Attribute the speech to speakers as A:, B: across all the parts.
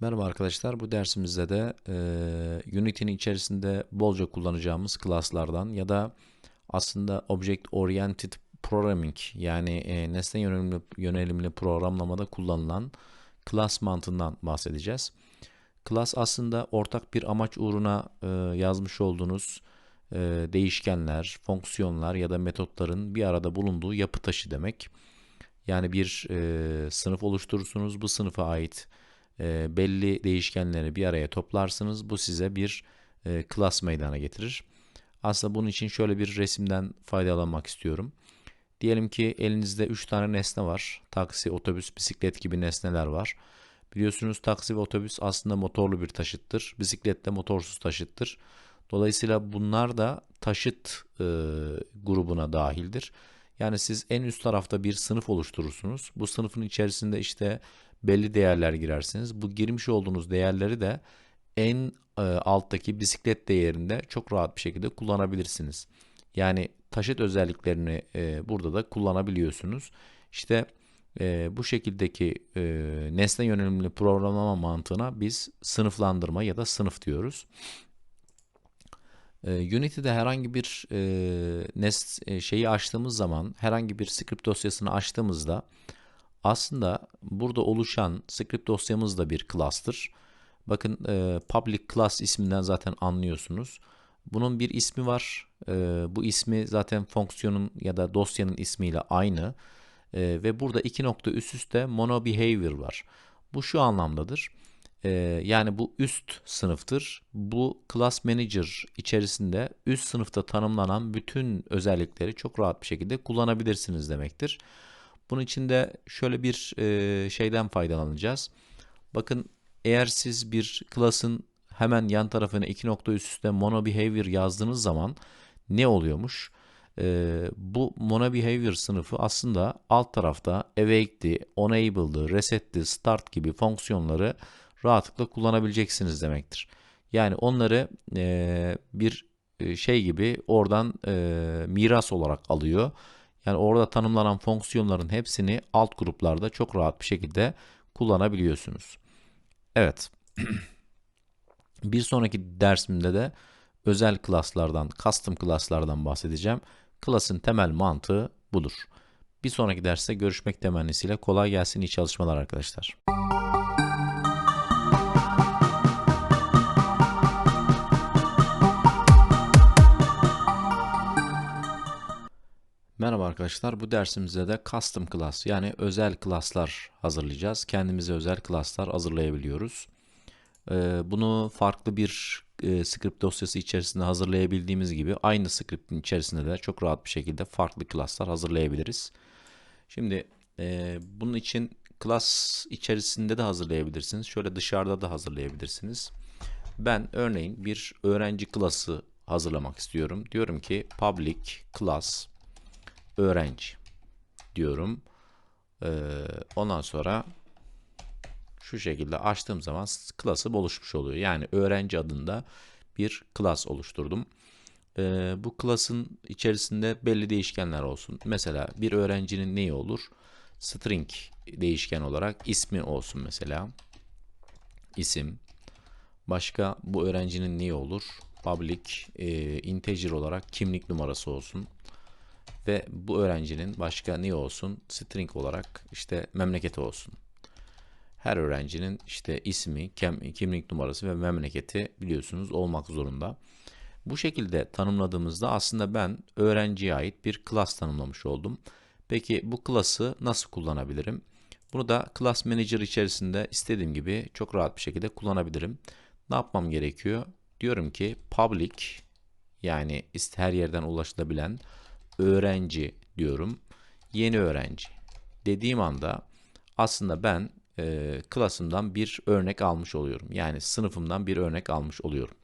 A: Merhaba arkadaşlar. Bu dersimizde de e, Unity'nin içerisinde bolca kullanacağımız klaslardan ya da aslında Object Oriented Programming yani e, nesne yönelimli, yönelimli programlamada kullanılan class mantığından bahsedeceğiz. Class aslında ortak bir amaç uğruna e, yazmış olduğunuz e, değişkenler, fonksiyonlar ya da metotların bir arada bulunduğu yapı taşı demek. Yani bir e, sınıf oluşturursunuz. Bu sınıfa ait e, belli değişkenleri bir araya toplarsınız. Bu size bir e, class meydana getirir. Aslında bunun için şöyle bir resimden faydalanmak istiyorum. Diyelim ki elinizde 3 tane nesne var. Taksi, otobüs, bisiklet gibi nesneler var. Biliyorsunuz taksi ve otobüs aslında motorlu bir taşıttır. Bisiklet de motorsuz taşıttır. Dolayısıyla bunlar da taşıt e, grubuna dahildir. Yani siz en üst tarafta bir sınıf oluşturursunuz. Bu sınıfın içerisinde işte belli değerler girersiniz. Bu girmiş olduğunuz değerleri de en e, alttaki bisiklet değerinde çok rahat bir şekilde kullanabilirsiniz. Yani taşıt özelliklerini e, burada da kullanabiliyorsunuz. İşte e, bu şekildeki e, nesne yönelimli programlama mantığına biz sınıflandırma ya da sınıf diyoruz. E, Unity'de herhangi bir e, nest e, şeyi açtığımız zaman, herhangi bir script dosyasını açtığımızda aslında burada oluşan script dosyamız da bir class'tır. Bakın e, public class isminden zaten anlıyorsunuz. Bunun bir ismi var. E, bu ismi zaten fonksiyonun ya da dosyanın ismiyle aynı. E, ve burada iki nokta üst üste mono behavior var. Bu şu anlamdadır. E, yani bu üst sınıftır. Bu class manager içerisinde üst sınıfta tanımlanan bütün özellikleri çok rahat bir şekilde kullanabilirsiniz demektir. Bunun için de şöyle bir e, şeyden faydalanacağız. Bakın eğer siz bir class'ın hemen yan tarafına iki nokta üst üste mono behavior yazdığınız zaman ne oluyormuş? E, bu mono behavior sınıfı aslında alt tarafta awake'di, enabled'ı, reset'ti, start gibi fonksiyonları rahatlıkla kullanabileceksiniz demektir. Yani onları e, bir şey gibi oradan e, miras olarak alıyor yani orada tanımlanan fonksiyonların hepsini alt gruplarda çok rahat bir şekilde kullanabiliyorsunuz. Evet. bir sonraki dersimde de özel klaslardan, custom klaslardan bahsedeceğim. Klasın temel mantığı budur. Bir sonraki derste görüşmek temennisiyle kolay gelsin iyi çalışmalar arkadaşlar. Merhaba arkadaşlar. Bu dersimizde de custom class yani özel klaslar hazırlayacağız. Kendimize özel klaslar hazırlayabiliyoruz. Ee, bunu farklı bir e, script dosyası içerisinde hazırlayabildiğimiz gibi aynı scriptin içerisinde de çok rahat bir şekilde farklı klaslar hazırlayabiliriz. Şimdi e, bunun için class içerisinde de hazırlayabilirsiniz. Şöyle dışarıda da hazırlayabilirsiniz. Ben örneğin bir öğrenci klası hazırlamak istiyorum. Diyorum ki public class öğrenci diyorum. Ee, ondan sonra şu şekilde açtığım zaman klası oluşmuş oluyor. Yani öğrenci adında bir klas oluşturdum. Ee, bu klasın içerisinde belli değişkenler olsun. Mesela bir öğrencinin neyi olur? String değişken olarak ismi olsun mesela. İsim. Başka bu öğrencinin neyi olur? Public e, integer olarak kimlik numarası olsun ve bu öğrencinin başka ne olsun? String olarak işte memleketi olsun. Her öğrencinin işte ismi, kimlik numarası ve memleketi biliyorsunuz olmak zorunda. Bu şekilde tanımladığımızda aslında ben öğrenciye ait bir class tanımlamış oldum. Peki bu class'ı nasıl kullanabilirim? Bunu da Class Manager içerisinde istediğim gibi çok rahat bir şekilde kullanabilirim. Ne yapmam gerekiyor? Diyorum ki public yani her yerden ulaşılabilen öğrenci diyorum. Yeni öğrenci dediğim anda aslında ben e, klasımdan bir örnek almış oluyorum. Yani sınıfımdan bir örnek almış oluyorum.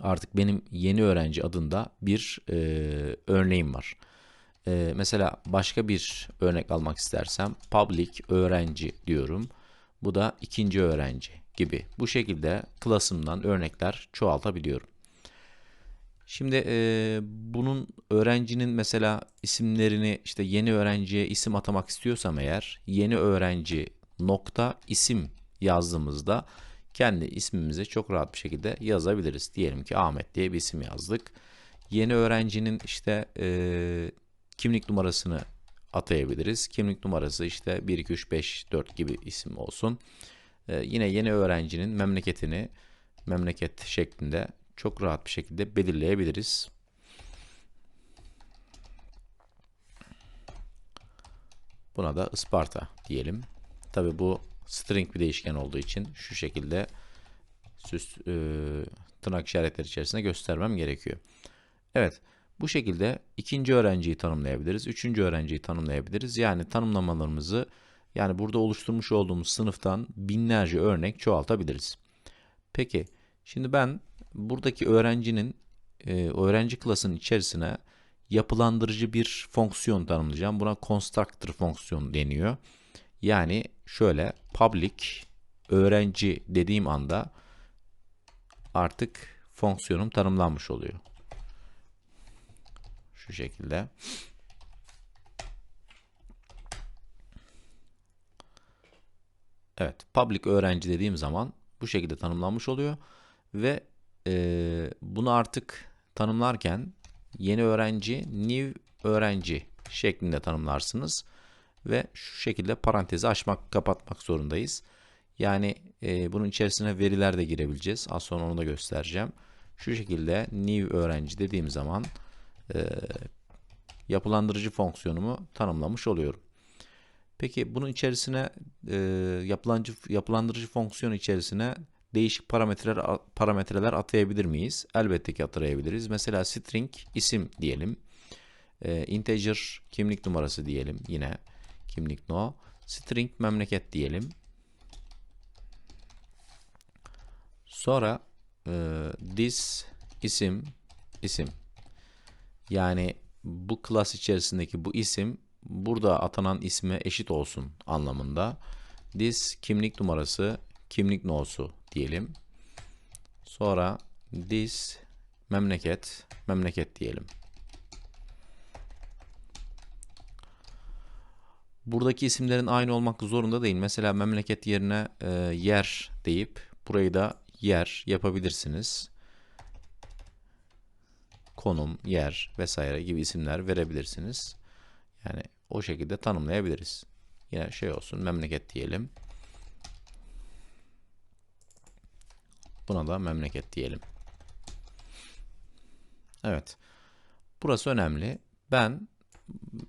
A: Artık benim yeni öğrenci adında bir e, örneğim var. E, mesela başka bir örnek almak istersem public öğrenci diyorum. Bu da ikinci öğrenci gibi. Bu şekilde klasımdan örnekler çoğaltabiliyorum. Şimdi e, bunun öğrencinin mesela isimlerini işte yeni öğrenciye isim atamak istiyorsam eğer yeni öğrenci nokta isim yazdığımızda kendi ismimizi çok rahat bir şekilde yazabiliriz. Diyelim ki Ahmet diye bir isim yazdık. Yeni öğrencinin işte e, kimlik numarasını atayabiliriz. Kimlik numarası işte 1, 2, 3, 5, 4 gibi isim olsun. E, yine yeni öğrencinin memleketini memleket şeklinde çok rahat bir şekilde belirleyebiliriz. Buna da Isparta diyelim. Tabi bu string bir değişken olduğu için şu şekilde süs e, tırnak işaretleri içerisinde göstermem gerekiyor. Evet. Bu şekilde ikinci öğrenciyi tanımlayabiliriz. Üçüncü öğrenciyi tanımlayabiliriz. Yani tanımlamalarımızı yani burada oluşturmuş olduğumuz sınıftan binlerce örnek çoğaltabiliriz. Peki şimdi ben buradaki öğrencinin e, öğrenci klasının içerisine yapılandırıcı bir fonksiyon tanımlayacağım. Buna constructor fonksiyon deniyor. Yani şöyle public öğrenci dediğim anda artık fonksiyonum tanımlanmış oluyor. Şu şekilde. Evet, public öğrenci dediğim zaman bu şekilde tanımlanmış oluyor ve e, bunu artık tanımlarken yeni öğrenci, new öğrenci şeklinde tanımlarsınız ve şu şekilde parantezi açmak, kapatmak zorundayız. Yani e, bunun içerisine veriler de girebileceğiz. Az sonra onu da göstereceğim. Şu şekilde new öğrenci dediğim zaman e, yapılandırıcı fonksiyonumu tanımlamış oluyorum. Peki bunun içerisine e, yapılandırıcı, fonksiyon içerisine değişik parametreler parametreler atayabilir miyiz? Elbette ki atayabiliriz. Mesela string isim diyelim. E, integer kimlik numarası diyelim yine. Kimlik no. String memleket diyelim. Sonra e, this isim isim yani bu klas içerisindeki bu isim burada atanan isme eşit olsun anlamında. This kimlik numarası kimlik no'su diyelim. Sonra this memleket memleket diyelim. Buradaki isimlerin aynı olmak zorunda değil. Mesela memleket yerine e, yer deyip burayı da yer yapabilirsiniz konum, yer vesaire gibi isimler verebilirsiniz. Yani o şekilde tanımlayabiliriz. Yine şey olsun memleket diyelim. Buna da memleket diyelim. Evet. Burası önemli. Ben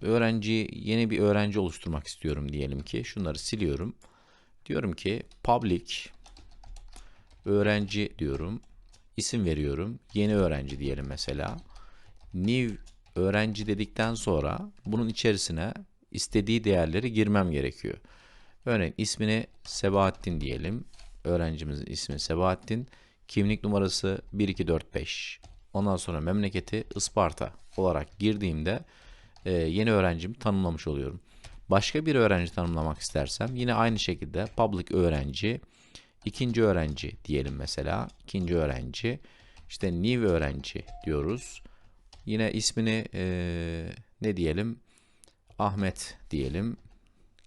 A: öğrenci yeni bir öğrenci oluşturmak istiyorum diyelim ki. Şunları siliyorum. Diyorum ki public öğrenci diyorum isim veriyorum. Yeni öğrenci diyelim mesela. New öğrenci dedikten sonra bunun içerisine istediği değerleri girmem gerekiyor. Örneğin ismini Sebahattin diyelim. Öğrencimizin ismi Sebahattin. Kimlik numarası 1245. Ondan sonra memleketi Isparta olarak girdiğimde e, yeni öğrencimi tanımlamış oluyorum. Başka bir öğrenci tanımlamak istersem yine aynı şekilde public öğrenci İkinci öğrenci diyelim mesela. İkinci öğrenci. İşte new öğrenci diyoruz. Yine ismini e, ne diyelim? Ahmet diyelim.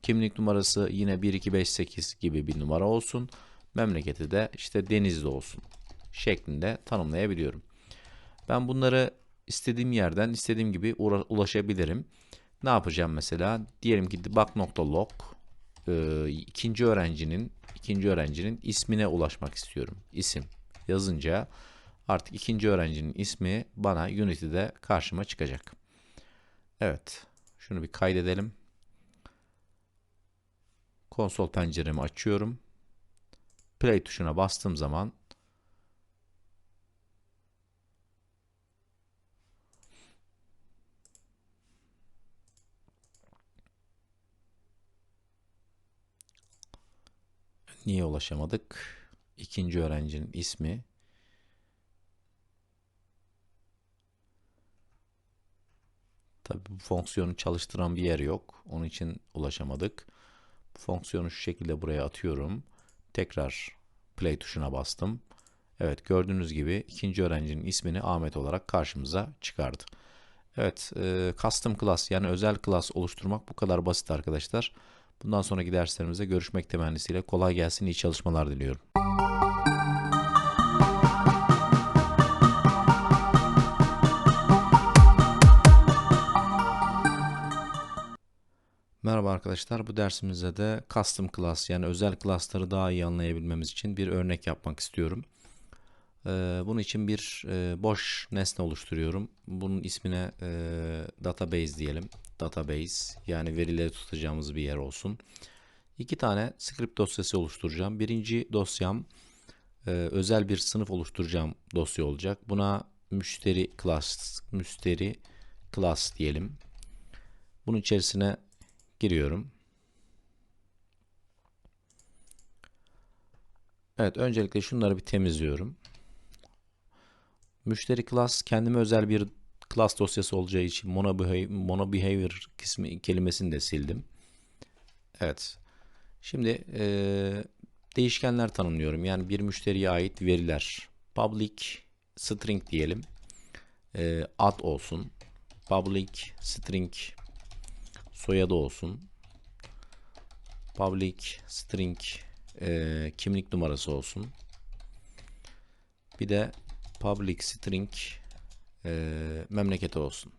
A: Kimlik numarası yine 1258 gibi bir numara olsun. Memleketi de işte Denizli olsun şeklinde tanımlayabiliyorum. Ben bunları istediğim yerden istediğim gibi ulaşabilirim. Ne yapacağım mesela? Diyelim ki debug.log e, ikinci öğrencinin ikinci öğrencinin ismine ulaşmak istiyorum. İsim yazınca artık ikinci öğrencinin ismi bana Unity'de karşıma çıkacak. Evet. Şunu bir kaydedelim. Konsol penceremi açıyorum. Play tuşuna bastığım zaman Niye ulaşamadık? İkinci öğrencinin ismi. Tabi bu fonksiyonu çalıştıran bir yer yok. Onun için ulaşamadık. Fonksiyonu şu şekilde buraya atıyorum. Tekrar play tuşuna bastım. Evet gördüğünüz gibi ikinci öğrencinin ismini Ahmet olarak karşımıza çıkardı. Evet e, custom class yani özel class oluşturmak bu kadar basit arkadaşlar. Bundan sonraki derslerimizde görüşmek temennisiyle kolay gelsin iyi çalışmalar diliyorum. Merhaba arkadaşlar. Bu dersimizde de custom class yani özel class'ları daha iyi anlayabilmemiz için bir örnek yapmak istiyorum. Ee, bunun için bir e, boş nesne oluşturuyorum. Bunun ismine e, database diyelim. Database yani verileri tutacağımız bir yer olsun. İki tane script dosyası oluşturacağım. Birinci dosyam e, özel bir sınıf oluşturacağım dosya olacak. Buna müşteri class, müşteri class diyelim. Bunun içerisine giriyorum. Evet, öncelikle şunları bir temizliyorum. Müşteri class kendime özel bir class dosyası olacağı için mono behavior, mono kelimesini de sildim. Evet. Şimdi e, değişkenler tanımlıyorum. Yani bir müşteriye ait veriler. Public string diyelim. E, ad olsun. Public string soyadı olsun. Public string e, kimlik numarası olsun. Bir de public string e, memleketi olsun.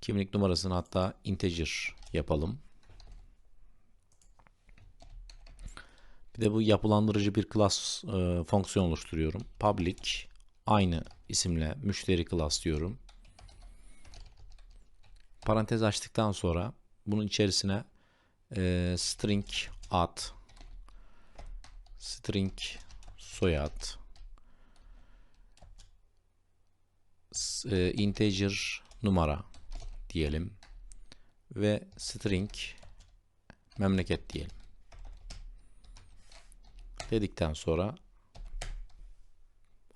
A: Kimlik numarasını hatta integer yapalım. Bir de bu yapılandırıcı bir class e, fonksiyon oluşturuyorum. Public aynı isimle müşteri class diyorum. Parantez açtıktan sonra bunun içerisine e, string ad, string soyad, e, integer numara diyelim ve string memleket diyelim. Dedikten sonra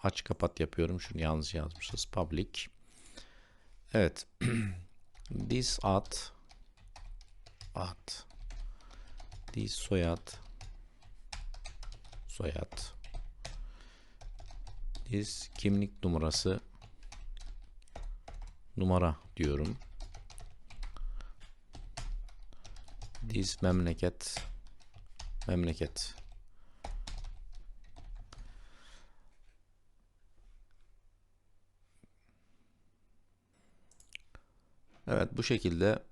A: aç kapat yapıyorum. Şunu yanlış yazmışız. Public. Evet. This ad ad this soyad soyad this kimlik numarası numara diyorum. This memleket memleket Evet bu şekilde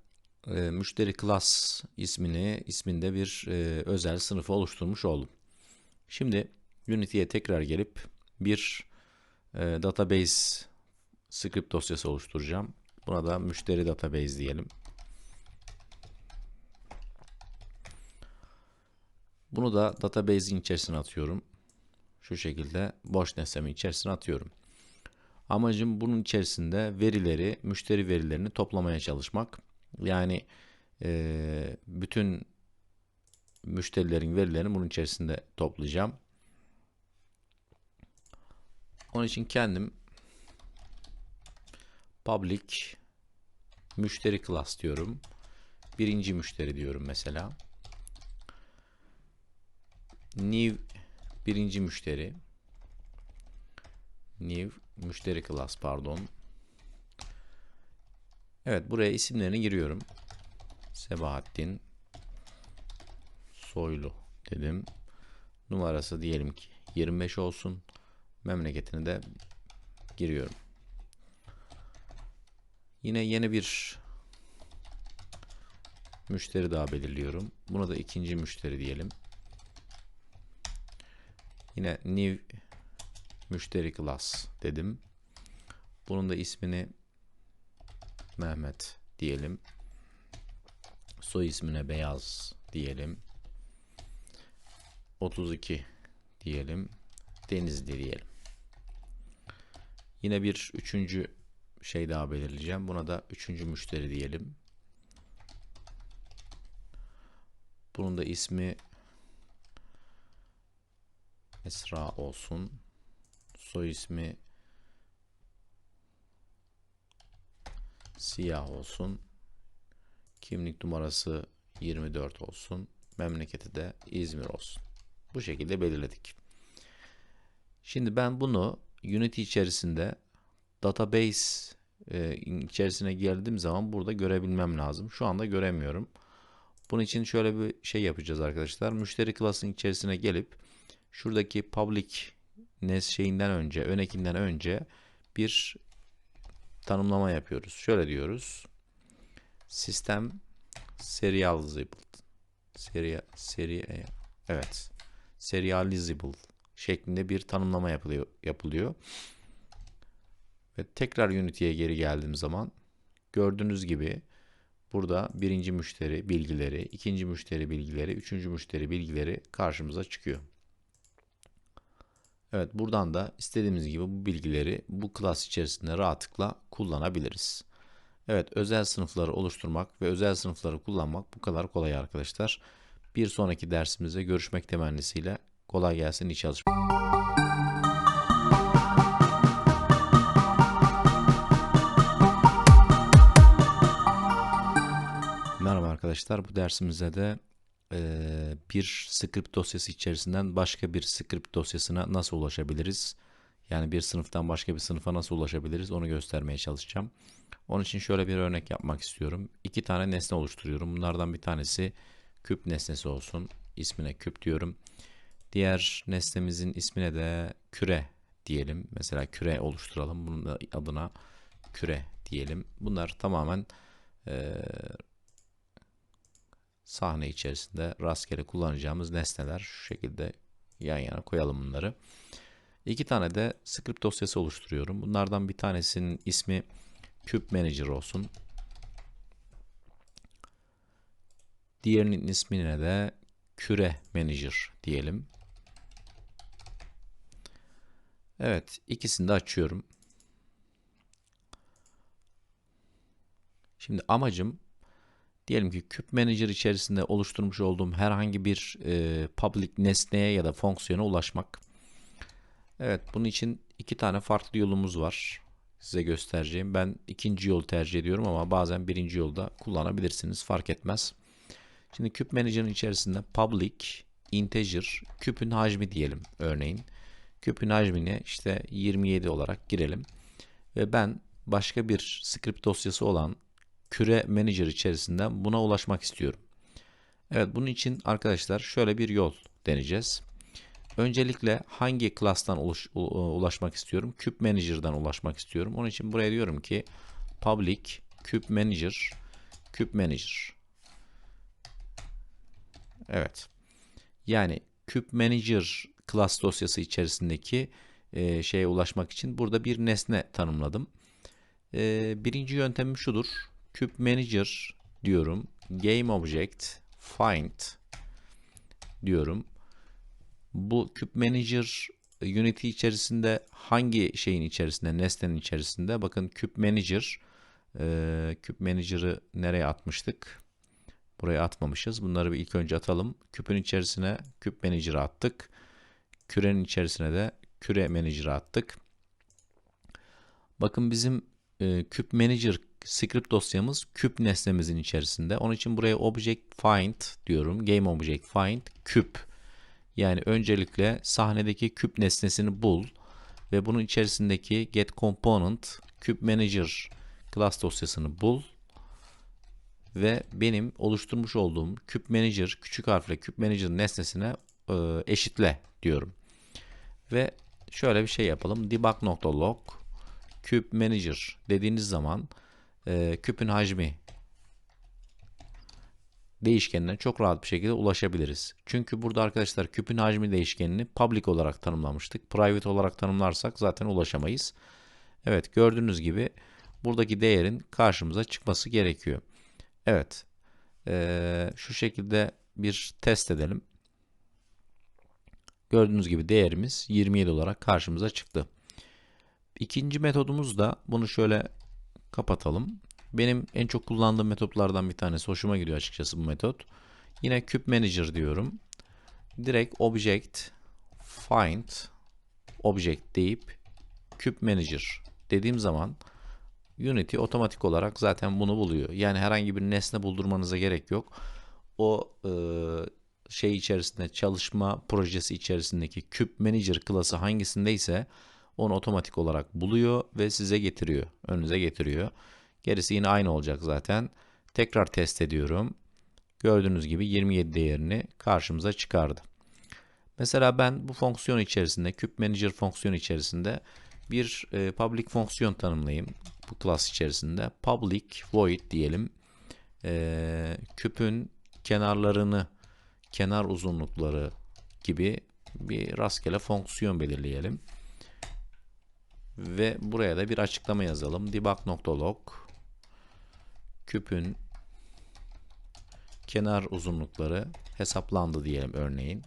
A: e, müşteri class ismini isminde bir e, özel sınıfı oluşturmuş oldum. Şimdi Unity'ye tekrar gelip bir e, database script dosyası oluşturacağım. Buna da müşteri database diyelim. Bunu da database'in içerisine atıyorum. Şu şekilde boş nesnemin içerisine atıyorum. Amacım bunun içerisinde verileri, müşteri verilerini toplamaya çalışmak. Yani e, bütün müşterilerin verilerini bunun içerisinde toplayacağım. Onun için kendim public müşteri class diyorum. Birinci müşteri diyorum mesela. New birinci müşteri. New müşteri class pardon. Evet buraya isimlerini giriyorum. Sebahattin Soylu dedim. Numarası diyelim ki 25 olsun. Memleketini de giriyorum. Yine yeni bir müşteri daha belirliyorum. Buna da ikinci müşteri diyelim. Yine new müşteri class dedim. Bunun da ismini Mehmet diyelim. Soy ismine Beyaz diyelim. 32 diyelim. Denizli diyelim. Yine bir üçüncü şey daha belirleyeceğim. Buna da üçüncü müşteri diyelim. Bunun da ismi Esra olsun. Soy ismi siyah olsun. Kimlik numarası 24 olsun. Memleketi de İzmir olsun. Bu şekilde belirledik. Şimdi ben bunu Unity içerisinde database e, içerisine geldiğim zaman burada görebilmem lazım. Şu anda göremiyorum. Bunun için şöyle bir şey yapacağız arkadaşlar. Müşteri klasının içerisine gelip şuradaki public nes şeyinden önce, ön ekinden önce bir tanımlama yapıyoruz. Şöyle diyoruz. Sistem serializable seri seri evet serializable şeklinde bir tanımlama yapılıyor yapılıyor. Ve tekrar Unity'ye geri geldiğim zaman gördüğünüz gibi burada birinci müşteri bilgileri, ikinci müşteri bilgileri, üçüncü müşteri bilgileri karşımıza çıkıyor. Evet buradan da istediğimiz gibi bu bilgileri bu klas içerisinde rahatlıkla kullanabiliriz. Evet özel sınıfları oluşturmak ve özel sınıfları kullanmak bu kadar kolay arkadaşlar. Bir sonraki dersimizde görüşmek temennisiyle kolay gelsin iyi çalışmalar. Arkadaşlar bu dersimizde de bir script dosyası içerisinden başka bir script dosyasına nasıl ulaşabiliriz? Yani bir sınıftan başka bir sınıfa nasıl ulaşabiliriz onu göstermeye çalışacağım. Onun için şöyle bir örnek yapmak istiyorum. İki tane nesne oluşturuyorum. Bunlardan bir tanesi küp nesnesi olsun. İsmine küp diyorum. Diğer nesnemizin ismine de küre diyelim. Mesela küre oluşturalım. Bunun adına küre diyelim. Bunlar tamamen eee, sahne içerisinde rastgele kullanacağımız nesneler. Şu şekilde yan yana koyalım bunları. İki tane de script dosyası oluşturuyorum. Bunlardan bir tanesinin ismi Cube Manager olsun. Diğerinin ismine de Küre Manager diyelim. Evet, ikisini de açıyorum. Şimdi amacım diyelim ki Cube Manager içerisinde oluşturmuş olduğum herhangi bir e, public nesneye ya da fonksiyona ulaşmak. Evet, bunun için iki tane farklı yolumuz var. Size göstereceğim. Ben ikinci yolu tercih ediyorum ama bazen birinci yolda kullanabilirsiniz. Fark etmez. Şimdi Cube Manager'ın içerisinde public, integer, küpün hacmi diyelim örneğin. Küpün hacmini işte 27 olarak girelim. Ve ben başka bir script dosyası olan küre manager içerisinde buna ulaşmak istiyorum. Evet bunun için arkadaşlar şöyle bir yol deneyeceğiz. Öncelikle hangi class'tan ulaş, ulaşmak istiyorum? Cube Manager'dan ulaşmak istiyorum. Onun için buraya diyorum ki public Cube Manager Cube Manager. Evet. Yani Cube Manager class dosyası içerisindeki e, şeye ulaşmak için burada bir nesne tanımladım. E, birinci yöntemim şudur. Cube Manager diyorum. Game Object Find diyorum. Bu Cube Manager Unity içerisinde hangi şeyin içerisinde, nesnenin içerisinde? Bakın Cube Manager, e, Cube Manager'ı nereye atmıştık? Buraya atmamışız. Bunları bir ilk önce atalım. Küpün içerisine Cube Manager'ı attık. Kürenin içerisine de Küre Manager'ı attık. Bakın bizim e, Cube Manager script dosyamız küp nesnemizin içerisinde. Onun için buraya object find diyorum. Game object find küp. Yani öncelikle sahnedeki küp nesnesini bul ve bunun içerisindeki get component küp manager class dosyasını bul ve benim oluşturmuş olduğum küp manager küçük harfle küp manager nesnesine e, eşitle diyorum. Ve şöyle bir şey yapalım. debug.log küp manager dediğiniz zaman e, küpün hacmi değişkenine çok rahat bir şekilde ulaşabiliriz. Çünkü burada arkadaşlar küpün hacmi değişkenini public olarak tanımlamıştık. Private olarak tanımlarsak zaten ulaşamayız. Evet gördüğünüz gibi buradaki değerin karşımıza çıkması gerekiyor. Evet ee, şu şekilde bir test edelim. Gördüğünüz gibi değerimiz 27 olarak karşımıza çıktı. İkinci metodumuz da bunu şöyle kapatalım. Benim en çok kullandığım metotlardan bir tanesi. Hoşuma gidiyor açıkçası bu metot. Yine Cube Manager diyorum. Direkt Object Find Object deyip Cube Manager dediğim zaman Unity otomatik olarak zaten bunu buluyor. Yani herhangi bir nesne buldurmanıza gerek yok. o e, şey içerisinde çalışma projesi içerisindeki küp manager klası hangisindeyse onu otomatik olarak buluyor ve size getiriyor. Önünüze getiriyor. Gerisi yine aynı olacak zaten. Tekrar test ediyorum. Gördüğünüz gibi 27 değerini karşımıza çıkardı. Mesela ben bu fonksiyon içerisinde, küp manager fonksiyonu içerisinde bir e, public fonksiyon tanımlayayım. Bu class içerisinde public void diyelim. E, küpün kenarlarını, kenar uzunlukları gibi bir rastgele fonksiyon belirleyelim. Ve buraya da bir açıklama yazalım. debug.log küpün kenar uzunlukları hesaplandı diyelim örneğin.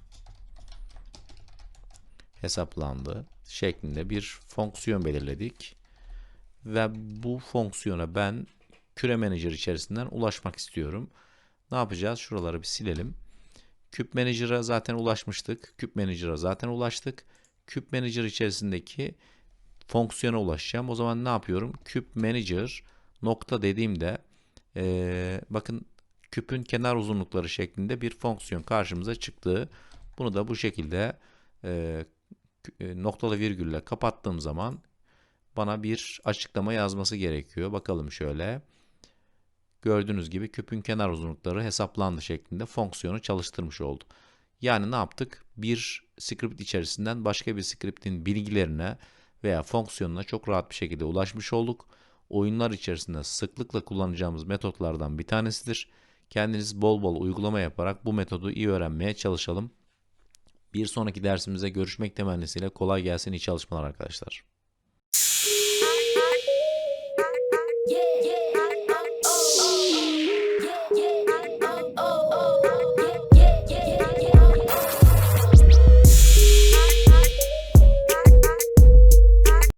A: Hesaplandı şeklinde bir fonksiyon belirledik. Ve bu fonksiyona ben küre manager içerisinden ulaşmak istiyorum. Ne yapacağız? Şuraları bir silelim. Küp Manager'a zaten ulaşmıştık. Küp Manager'a zaten ulaştık. Küp Manager içerisindeki fonksiyona ulaşacağım. O zaman ne yapıyorum? Küp Manager nokta dediğimde ee, bakın küpün kenar uzunlukları şeklinde bir fonksiyon karşımıza çıktı. Bunu da bu şekilde e, noktalı virgülle kapattığım zaman bana bir açıklama yazması gerekiyor. Bakalım şöyle. Gördüğünüz gibi küpün kenar uzunlukları hesaplandı şeklinde fonksiyonu çalıştırmış oldu. Yani ne yaptık? Bir script içerisinden başka bir script'in bilgilerine veya fonksiyonuna çok rahat bir şekilde ulaşmış olduk. Oyunlar içerisinde sıklıkla kullanacağımız metotlardan bir tanesidir. Kendiniz bol bol uygulama yaparak bu metodu iyi öğrenmeye çalışalım. Bir sonraki dersimize görüşmek temennisiyle kolay gelsin iyi çalışmalar arkadaşlar.